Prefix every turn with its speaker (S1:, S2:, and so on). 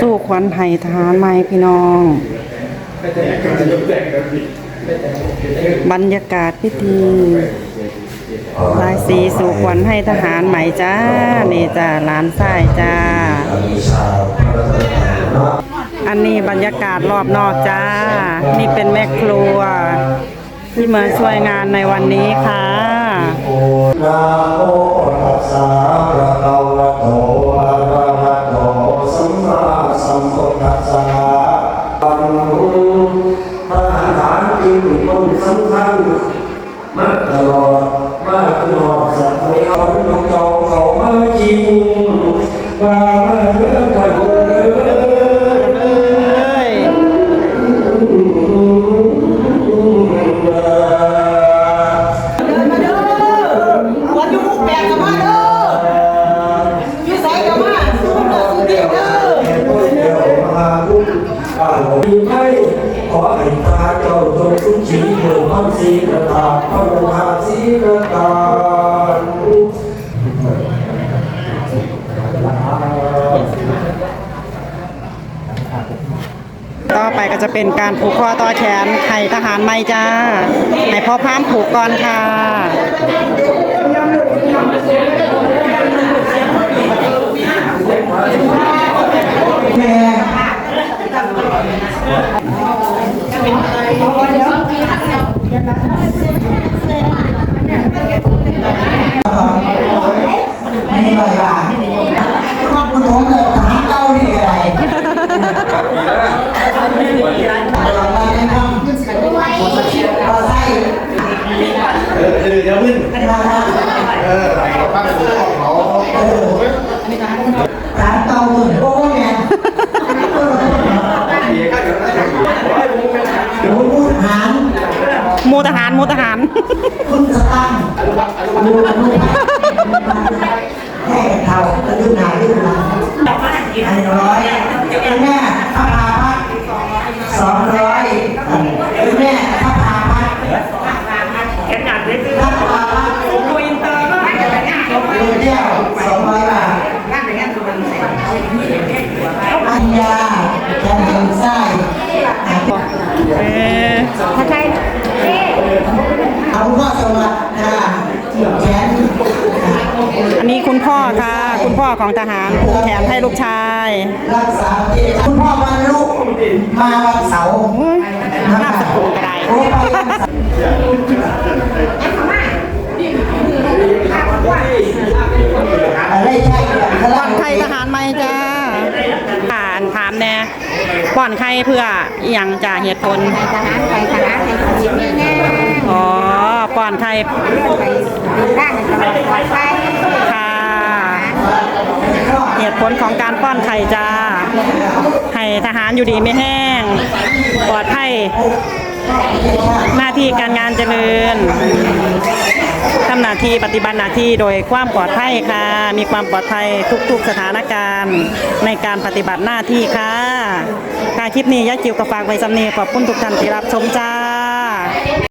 S1: สู้ขวัญไทยทหารใหม่พี่น้อง บรรยากาศพิธีลายสีสู่ขวัญให้ทหารใหม่จ้า นี่จ้าหลานไส้จ้า อันนี้บรรยากาศรอบนอกจ้า นี่เป็นแม่ครัว ที่มาช่วยงานในวันนี้ค่ะ
S2: อ่าดีไหมขอให้ตาเจ้าจงสุขีเกิดพันสีกระตาพระองหาสีกระตา
S1: ต่อไปก็จะเป็นการผูกคอต่อแขนไทยทหารใหม่จ้าให้พ่อพามผูกก่อนค่ะ
S3: นี่บ่อยว่าคุณผมเลยถามเก้านี่อะไรเรามาแนะนำเราใส่เออเดี๋ยวมึงเออถามเก้าถึงโอ้แม่เดี๋ยวพูดหาง
S1: ห มูทหารหมูทหาร
S3: คุณสตังค์ดูดูแค่เท่าจะดูหนาดูหลังอันร้อยแม่พระพาพัด สองร้อยแม่พระพา
S1: พ่อของทหารผูกแขนให้ลูกชาย
S3: รักษาประเทศคุณพ่อวันลูกมาวันเสาร์
S1: โอ้ยนามสกุลก็ได้
S3: โอ้ไปวันเสาร์อะไรใช่พ
S1: ป้
S3: ลั
S1: องนไข่ทหารใหม่จ้าอ่านถามแน่ป้อนไข่เพื่ออหย่างจ่าเหตุผล
S4: ทหารไปทหารให้ชีวิตแน่
S1: อ๋อป้อนไข่
S4: ไปร่างให้เราปลอดภัย
S1: ค่ะ เหตุผ ลของการป้อนไข่จ้า ให้ทหารอยู่ดีไม่แห้ง ปลอดภัย หน้าที่การงานเจริญทำหน้าที่ปฏิบัติหน้าที่โดยความปลอดภัยค่ะ มีความปลอดภัยทุก ๆ สถานการณ์ในการปฏิบัติหน้าที่ค่ะค่ะคลิปนี้ยะจิวกับฝากไว้สำเนีขอบคุณทุกท่านที่รับชมจ้า